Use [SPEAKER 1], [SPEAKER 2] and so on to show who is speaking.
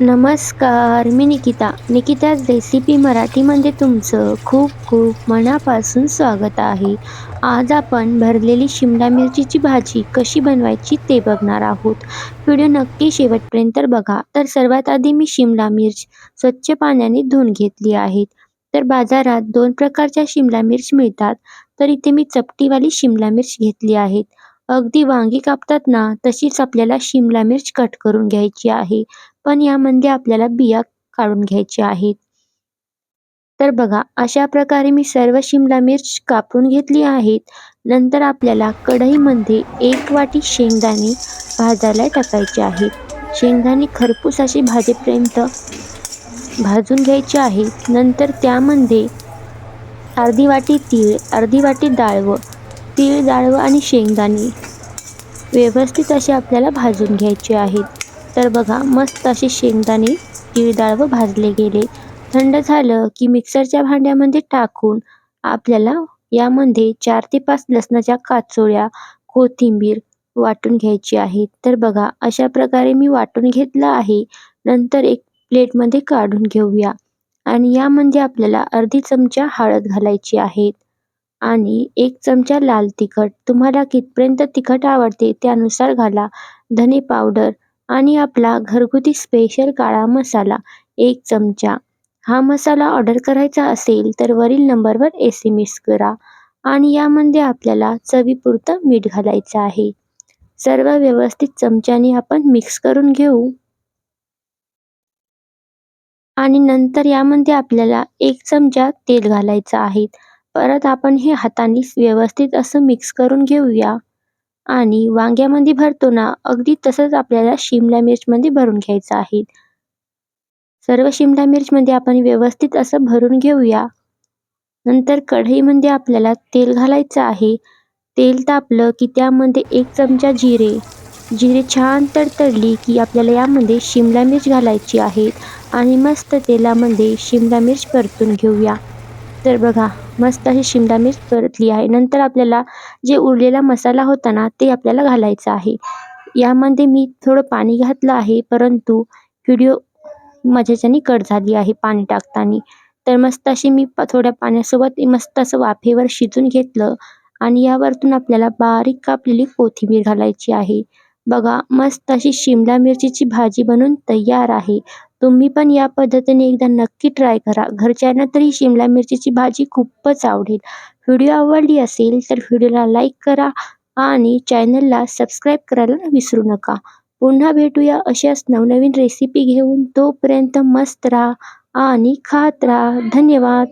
[SPEAKER 1] नमस्कार मी निकिता. निकिताज रेसिपी मराठीमध्ये तुमचं खूप खूप मनापासून स्वागत आहे. आज आपण भरलेली शिमला मिरचीची भाजी कशी बनवायची ते बघणार आहोत. व्हिडिओ नक्की शेवटपर्यंत बघा. तर सर्वात आधी मी शिमला मिर्च स्वच्छ पाण्याने धुवून घेतली आहेत. तर बाजारात दोन प्रकारच्या शिमला मिर्च मिळतात. तर इथे मी चपटीवाली शिमला मिर्च घेतली आहेत. अगदी वांगी कापतात ना तशीच आपल्याला शिमला मिर्च कट करून घ्यायची आहे. पण यामध्ये आपल्याला बिया काढून घ्यायच्या आहेत. तर बघा अशा प्रकारे मी सर्व शिमला मिर्च कापून घेतली आहेत. नंतर आपल्याला कढईमध्ये एक वाटी शेंगदाणे भाजायला टाकायचे आहेत. शेंगदाणे खरपूस असे भाजेपर्यंत भाजून घ्यायचे आहेत. नंतर त्यामध्ये अर्धी वाटी तीळ अर्धी वाटी डाळ व तीळ डाळवं आणि शेंगदाणे. व्यवस्थित असे आपल्याला भाजून घ्यायचे आहेत. तर बघा मस्त असे शेंगदाणे तीळ व भाजले गेले. थंड झालं की मिक्सरच्या भांड्यामध्ये टाकून आपल्याला यामध्ये चार ते पाच लसणाच्या काचोळ्या कोथिंबीर वाटून घ्यायची आहे तर बघा अशा प्रकारे मी वाटून घेतलं आहे. नंतर एक प्लेटमध्ये काढून घेऊया. आणि यामध्ये आपल्याला अर्धी चमचा हळद घालायची आहे. आणि एक चमचा लाल तिखट. तुम्हाला कितपर्यंत तिखट आवडते त्यानुसार घाला. धने पावडर आणि आपला घरगुती स्पेशल काळा मसाला एक चमचा. हा मसाला ऑर्डर करायचा असेल तर वरील नंबरवर एस एम एस करा आणि यामध्ये आपल्याला चवीपुरतं मीठ घालायचं आहे. सर्व व्यवस्थित चमच्याने आपण मिक्स करून घेऊ. आणि नंतर यामध्ये आपल्याला एक चमचा तेल घालायचं आहे. परत आपण हे हाताने व्यवस्थित असं मिक्स करून घेऊया. आणि वांग्यामध्ये भरतो ना अगदी तसंच आपल्याला शिमला मिरचमध्ये भरून घ्यायचं आहे. सर्व शिमला मिरचमध्ये आपण व्यवस्थित असं भरून घेऊया. नंतर कढईमध्ये आपल्याला तेल घालायचं आहे. तेल तापलं की त्यामध्ये एक चमचा जिरे. जिरे छान तडतडली की आपल्याला यामध्ये शिमला मिर्च घालायची आहे. आणि मस्त तेलामध्ये शिमला मिर्च परतून घेऊया. तर बघा मस्त अशी शिमला मिर्च परतली आहे. नंतर आपल्याला जे उरलेला मसाला होता ना ते आपल्याला घालायचं आहे. यामध्ये मी थोडं पाणी घातलं आहे परंतु व्हिडिओ माझ्याच्याने कट झाली आहे पाणी टाकताना. तर मस्त अशी मी थोड्या पाण्यासोबत मस्त असं वाफेवर शिजून घेतलं आणि यावरतून आपल्याला बारीक कापलेली कोथिंबीर घालायची आहे. बघा मस्त अशी शिमला मिरचीची भाजी बनून तयार आहे. तुम्ही पण या पद्धतीने एकदा नक्की ट्राय करा. घरच्यांना तरी शिमला मिरचीची भाजी खूपच आवडेल. व्हिडिओ आवडली असेल तर व्हिडिओला लाईक करा आणि चॅनलला सबस्क्राईब करायला विसरू नका. पुन्हा भेटूया अशाच नवनवीन रेसिपी घेऊन. तोपर्यंत मस्त राहा आणि खात राहा. धन्यवाद.